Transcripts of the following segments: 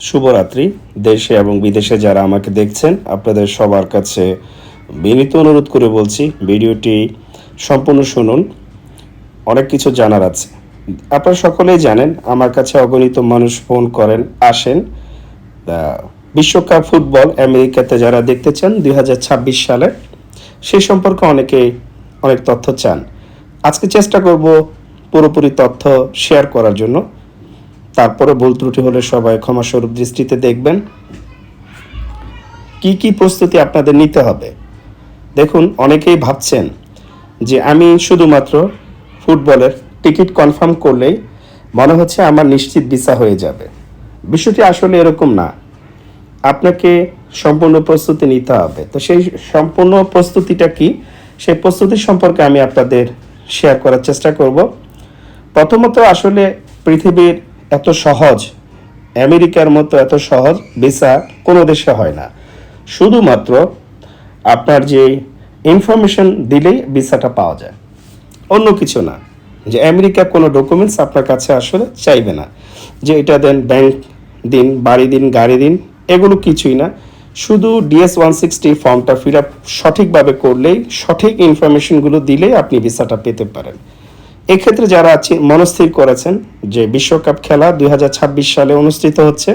শুভরাত্রি। দেশে এবং বিদেশে যারা আমাকে দেখছেন, আপনাদের সবার কাছে বিনীত অনুরোধ করে বলছি, ভিডিওটি সম্পূর্ণ শুনুন। অনেক কিছু জানার আছে। আপনারা সকলেই জানেন, আমার কাছে অগণিত মানুষ ফোন করেন, আসেন। বিশ্বকাপ ফুটবল আমেরিকাতে যারা দেখতে চান দু হাজার ছাব্বিশ সালে সেই সম্পর্কে অনেকে অনেক তথ্য চান। আজকে চেষ্টা করব পুরোপুরি তথ্য শেয়ার করার জন্য। তারপরে ভুল ত্রুটি হলে সবাই ক্ষমাস্বরূপ দৃষ্টিতে দেখবেন। কি কি প্রস্তুতি আপনাদের নিতে হবে? দেখুন, অনেকেই ভাবছেন যে আমি শুধুমাত্র ফুটবলের টিকিট কনফার্ম করলেই মনে হচ্ছে আমার নিশ্চিত ভিসা হয়ে যাবে। বিষয়টি আসলে এরকম না। আপনাকে সম্পূর্ণ প্রস্তুতি নিতে হবে। তো সেই সম্পূর্ণ প্রস্তুতিটা কি? সেই প্রস্তুতি সম্পর্কে আমি আপনাদের শেয়ার করার চেষ্টা করব। প্রথমত আসলে পৃথিবীর এত সহজ। আমেরিকার মতো এত সহজ ভিসা কোনো দেশে হয় না। শুধুমাত্র আপনার যে ইনফরমেশন দিলেই ভিসাটা পাওয়া যায়। অন্য কিছু না। যে আমেরিকা কোনো ডকুমেন্টস আপনার কাছে আসলে চাইবে না। যে এটা দেন ব্যাংক দিন, বাড়ি দিন, গাড়ি দিন, এগুলো কিছুই না। শুধু ডিএস ওয়ান সিক্সটি ফর্মটা ফিল আপ সঠিকভাবে করলেই, সঠিক ইনফরমেশনগুলো দিলেই আপনি ভিসাটা পেতে পারেন। এক্ষেত্রে যারা আছে, মনস্থির করেছেন যে বিশ্বকাপ খেলা দুই হাজার ছাব্বিশ সালে অনুষ্ঠিত হচ্ছে।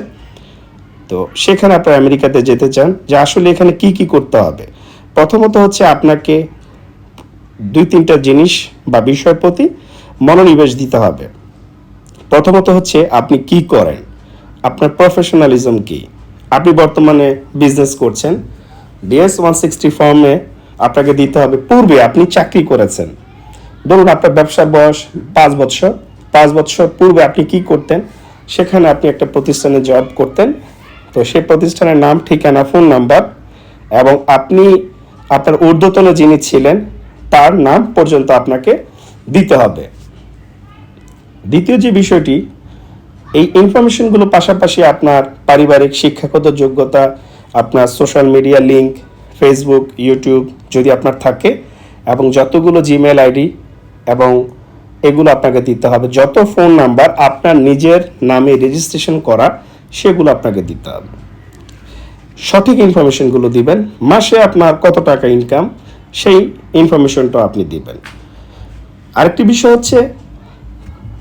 তো সেখানে আপনারা আমেরিকাতে যেতে চান, যে আসলে এখানে কি কি করতে হবে। প্রথমত হচ্ছে আপনাকে দুই তিনটা জিনিস বা বিষয়ের প্রতি মনোনিবেশ দিতে হবে। প্রথমত হচ্ছে আপনি কি করেন? আপনার প্রফেশনালিজম কি? আপনি বর্তমানে বিজনেস করছেন। ডিএস ওয়ান সিক্সটি ফর্মে আপনাকে দিতে হবে, পূর্বে আপনি চাকরি করেছেন। ধরুন আপনার ব্যবসার বয়স পাঁচ বছর পাঁচ বছর পূর্বে আপনি কি করতেন? সেখানে আপনি একটা প্রতিষ্ঠানে জব করতেন। তো সেই প্রতিষ্ঠানের নাম, ঠিকানা ফোন নাম্বার এবং আপনি, আপনার ঊর্ধ্বতন যিনি ছিলেন, তার নাম পর্যন্ত আপনাকে দিতে হবে। দ্বিতীয় যে বিষয়টি, এই ইনফরমেশনগুলো পাশাপাশি আপনার পারিবারিক শিক্ষাগত যোগ্যতা, আপনার social media link Facebook YouTube যদি আপনার থাকে এবং যতগুলো জিমেল আইডি এবং এগুলো আপনাকে দিতে হবে। যত ফোন নাম্বার আপনার নিজের নামে রেজিস্ট্রেশন করা, সেগুলো আপনাকে দিতে হবে। সঠিক ইনফরমেশনগুলো দিবেন। মাসে আপনার কত টাকা ইনকাম সেই ইনফরমেশনটা আপনি দিবেন। আরেকটি বিষয় হচ্ছে,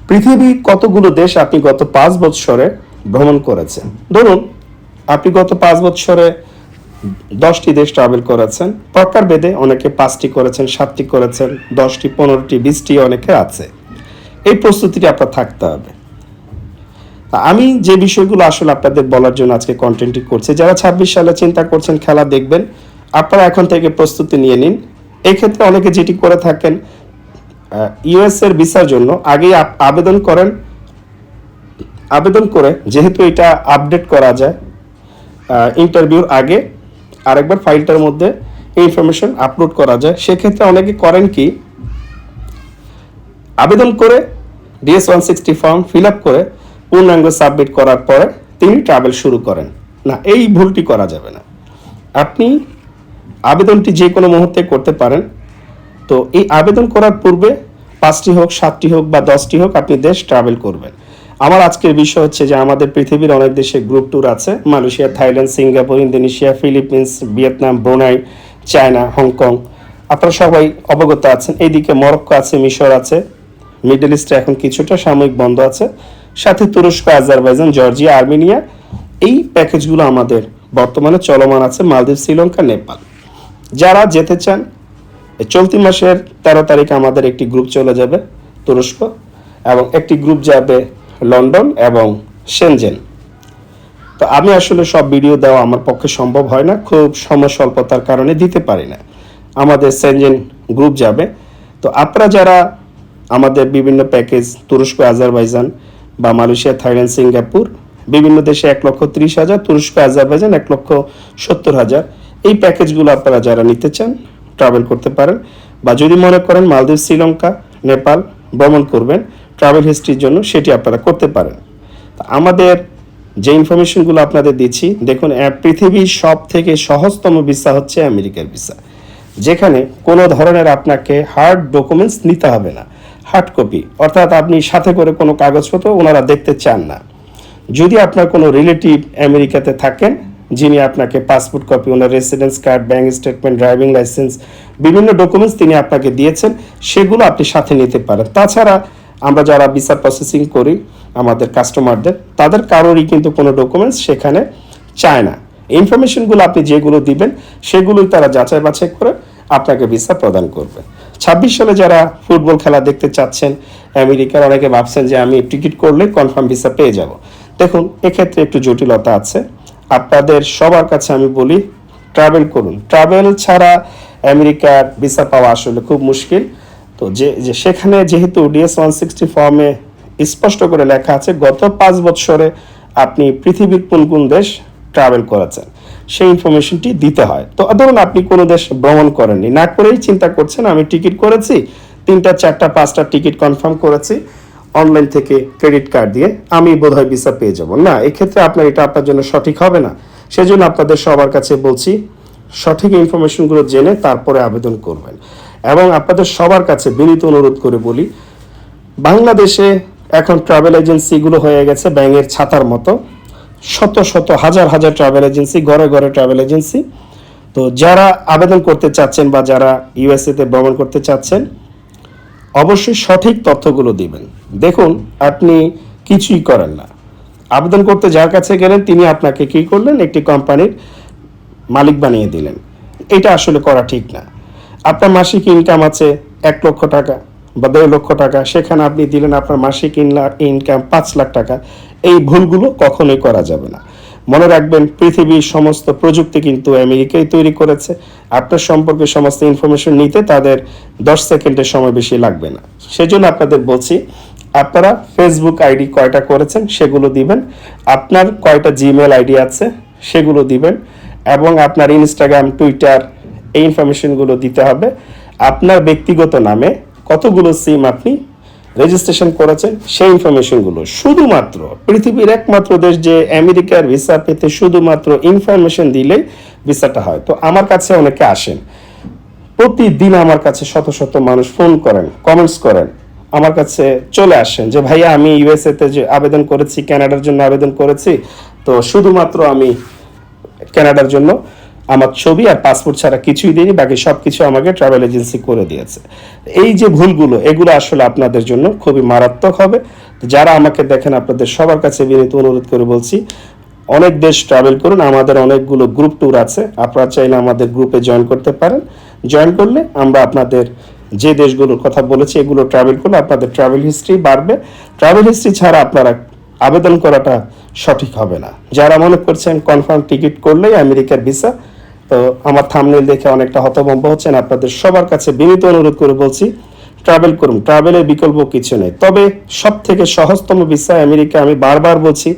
পৃথিবী কতগুলো দেশ আপনি গত পাঁচ বৎসরে ভ্রমণ করেছেন? ধরুন, আপনি গত পাঁচ বৎসরে দশটি দেশ ট্রাভেল করেছেন। প্রকার বেদে অনেকে পাঁচটি করেছেন, সাতটি করেছেন, দশটি, পনেরোটি, বিশটি অনেকে আছে। এই প্রস্তুতিটি আপনার থাকতে হবে। আমি যে বিষয়গুলো আসলে আপনাদের বলার জন্য আজকে কন্টেন্টটি করছি, যারা ছাব্বিশ সালে চিন্তা করছেন খেলা দেখবেন, আপনারা এখন থেকে প্রস্তুতি নিয়ে নিন। এক্ষেত্রে অনেকে যেটি করে থাকেন ইউএস এর ভিসার জন্য আগেই আবেদন করেন। আবেদন করে, যেহেতু এটা আপডেট করা যায় ইন্টারভিউর আগে আরেকবার ফাইলটার মধ্যে ইনফরমেশন আপলোড করা যায়। সেক্ষেত্রে অনেকে করেন কি, আবেদন করে DS one sixty form fill up করে পূর্ণাঙ্গ সাবমিট করার পরে তিনি ট্রাভেল শুরু করেন। না, এই ভুলটি করা যাবে না। আপনি আবেদনটি যে কোনো মুহূর্তে করতে পারেন। তো এই আবেদন করার পূর্বে পাঁচটি হোক, সাতটি হোক বা দশটি হোক আপনি দেশ ট্রাভেল করবেন। আমার আজকের বিষয় হচ্ছে যে আমাদের পৃথিবীর অনেক দেশে গ্রুপ ট্যুর আছে। Malaysia, Thailand, Singapore, Indonesia, Philippines, Vietnam, Brunei, China, Hong Kong. আপনারা সবাই অবগত আছেন। এইদিকে মরক্কো আছে, মিশর আছে। মিডল ইস্টে এখন কিছুটা সাময়িক বন্ধ আছে। সাথে তুরস্ক, আজারবাইজান, জর্জিয়া, আর্মেনিয়া। এই প্যাকেজগুলো আমাদের বর্তমানে চলমান আছে মালদ্বীপ, শ্রীলঙ্কা, নেপাল। যারা যেতে চান, চলতি মাসের তেরো তারিখ আমাদের একটি গ্রুপ চলে যাবে, তুরস্ক। এবং একটি গ্রুপ যাবে লন্ডন এবং সেনজেন। তো আমি আসলে সব ভিডিও দেওয়া আমার পক্ষে সম্ভব হয় না, খুব সময় স্বল্পতার কারণে দিতে পারি না। আমাদের সেনজেন গ্রুপ যাবে। তো আপনারা যারা আমাদের বিভিন্ন প্যাকেজ, তুরস্ক, আজারবাইজান বা মালয়েশিয়া, থাইল্যান্ড, সিঙ্গাপুর, বিভিন্ন দেশে এক লক্ষ ত্রিশ হাজার, তুরস্ক, আজারবাইজান এক লক্ষ সত্তর হাজার, এই প্যাকেজগুলো আপনারা যারা নিতে চান ট্রাভেল করতে পারেন। বা যদি মনে করেন মালদ্বীপ, শ্রীলঙ্কা, নেপাল, ভ্রমণ করবেন ট্রাভেল হিস্ট্রির জন্য সেটি আপনারা করতে পারেন। আমাদের যে ইনফরমেশনগুলো আপনাদের দিচ্ছি, দেখুন পৃথিবীর সব থেকে সহজতম ভিসা হচ্ছে আমেরিকার ভিসা যেখানে কোনো ধরনের আপনাকে হার্ড ডকুমেন্টস নিতে হবে না হার্ড কপি অর্থাৎ আপনি সাথে করে কোনো কাগজপত্র ওনারা দেখতে চান না। যদি আপনার কোনো রিলেটিভ আমেরিকাতে থাকেন, যিনি আপনাকে পাসপোর্ট কপি ওনার residence card bank statement driving licence বিভিন্ন ডকুমেন্টস তিনি আপনাকে দিয়েছেন, সেগুলো আপনি সাথে নিতে পারেন। তাছাড়া আমরা যারা ভিসা প্রসেসিং করি, আমাদের কাস্টমারদের তাদের কারোরই কিন্তু কোনো ডকুমেন্টস সেখানে চায় না। ইনফরমেশনগুলো আপনি যেগুলো দিবেন, সেগুলোই তারা যাচাই বাছাই করে আপনাকে ভিসা প্রদান করবে। ছাব্বিশ সালে যারা ফুটবল খেলা দেখতে চাচ্ছেন, আমেরিকার অনেকে ভাবছেন যে আমি টিকিট করলে কনফার্ম ভিসা পেয়ে যাব। দেখুন, এক্ষেত্রে একটু জটিলতা আছে। আপনাদের সবার কাছে আমি বলি ট্রাভেল করুন। ট্রাভেল ছাড়া আমেরিকার ভিসা পাওয়া আসলে খুব মুশকিল। তো যে সেখানে যেহেতু ডিএস ওয়ান সিক্সটি ফর্মে স্পষ্ট করে লেখা আছে, গত পাঁচ বছরে আপনি পৃথিবীর কোন কোন দেশ ট্রাভেল করেছেন, সেই ইনফরমেশনটি দিতে হয়। তো ধরুন আপনি কোনো দেশ ভ্রমণ করেননি, না করেই চিন্তা করছেন, আমি টিকিট করেছি, তিনটা, চারটা, পাঁচটা টিকিট কনফার্ম করেছি অনলাইন থেকে ক্রেডিট কার্ড দিয়ে আমি বোধহয় ভিসা পেয়ে যাব। না, এক্ষেত্রে আপনার এটা আপনার জন্য সঠিক হবে না। সেজন্য আপনাদের সবার কাছে বলছি, সঠিক ইনফরমেশনগুলো জেনে তারপরে আবেদন করবেন। এবং আপনাদের সবার কাছে বিনীত অনুরোধ করে বলি, বাংলাদেশে এখন ট্রাভেল এজেন্সিগুলো হয়ে গেছে ব্যাঙের ছাতার মতো। শত শত, হাজার হাজার ট্রাভেল এজেন্সি ঘরে ঘরে ট্রাভেল এজেন্সি তো যারা আবেদন করতে চাচ্ছেন বা যারা ইউএসএতে ভ্রমণ করতে চাচ্ছেন, অবশ্যই সঠিক তথ্যগুলো দিবেন। দেখুন, আপনি কিছুই করেন না। আবেদন করতে যার কাছে গেলেন, তিনি আপনাকে কি করলেন? একটি কোম্পানির মালিক বানিয়ে দিলেন। এটা আসলে করা ঠিক না। আপনার মাসিক ইনকাম আছে এক লক্ষ টাকা বা দেড় লক্ষ টাকা, সেখানে আপনি দিলেন আপনার মাসিক ইনকাম পাঁচ লাখ টাকা। এই ভুলগুলো কখনোই করা যাবে না। মনে রাখবেন, পৃথিবীর সমস্ত প্রযুক্তি কিন্তু আমেরিকাই তৈরি করেছে। আপনার সম্পর্কে সমস্ত ইনফরমেশন নিতে তাদের দশ সেকেন্ডের সময় বেশি লাগবে না। সেজন্য আপনাদের বলছি, আপনারা ফেসবুক আইডি কয়টা করেছেন সেগুলো দিবেন। আপনার কয়টা জিমেল আইডি আছে সেগুলো দিবেন। এবং আপনার ইনস্টাগ্রাম টুইটার এই ইনফরমেশনগুলো দিতে হবে। আপনার ব্যক্তিগত নামে কতগুলো সিম আপনি রেজিস্ট্রেশন করেছেন, সেই ইনফরমেশনগুলো শুধুমাত্র পৃথিবীর একমাত্র দেশ যে আমেরিকার ভিসা পেতে শুধুমাত্র ইনফরমেশন দিলেই ভিসাটা হয়। তো আমার কাছে অনেকে আসেন, প্রতিদিন আমার কাছে শত শত মানুষ ফোন করেন কমেন্টস করেন, আমার কাছে চলে আসেন যে, ভাইয়া, আমি ইউএসএ তে যে আবেদন করেছি কানাডার জন্য আবেদন করেছি, তো শুধুমাত্র আমি কানাডার জন্য। আমার ছবি আর পাসপোর্ট ছাড়া কিছুই দিইনি বাকি সব কিছু আমাকে ট্রাভেল এজেন্সি করে দিয়েছে। এই যে ভুলগুলো, এগুলো আসলে আপনাদের জন্য খুবই মারাত্মক হবে। যারা আমাকে দেখেন, আপনাদের সবার কাছে বিনীত অনুরোধ করে বলছি, অনেক দেশ ট্রাভেল করুন, আমাদের অনেকগুলো গ্রুপ ট্যুর আছে। আপনারা চাইলে আমাদের গ্রুপে জয়েন করতে পারেন। জয়েন করলে আমরা আপনাদের যে দেশগুলোর কথা বলেছি, এগুলো ট্রাভেল করলে আপনাদের ট্রাভেল হিস্ট্রি বাড়বে। ট্রাভেল হিস্ট্রি ছাড়া আপনারা আবেদন করাটা সঠিক হবে না। যারা মনে করছেন কনফার্ম টিকিট করলেই আমেরিকার ভিসা তো আমার থামনেল দেখে অনেকটা হতভম্ব হচ্ছেন। আপনাদের সবার কাছে বিনীত অনুরোধ করে বলছি ট্রাভেল করুন। ট্রাভেলের বিকল্প কিছু নেই। তবে সব থেকে সহজতম ভিসা আমেরিকা আমি বারবার বলছি,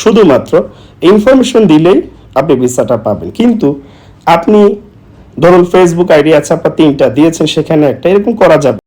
শুধুমাত্র ইনফরমেশন দিলেই আপনি ভিসাটা পাবেন। কিন্তু আপনি, ধরুন ফেসবুক আইডি আছে, আপনার তিনটা দিয়েছেন, সেখানে একটা, এরকম করা যাবে